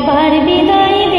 একবার বিদায়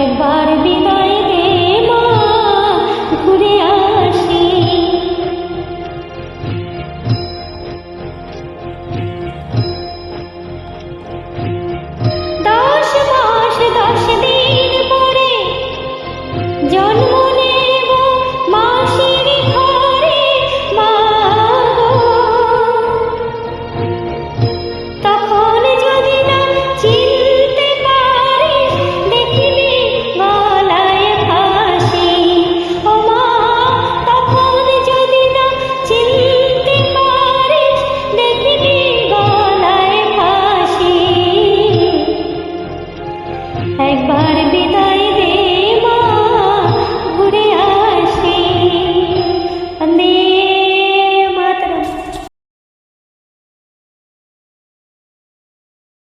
একবার বিদায় দে মা ঘুরে আয় পারবে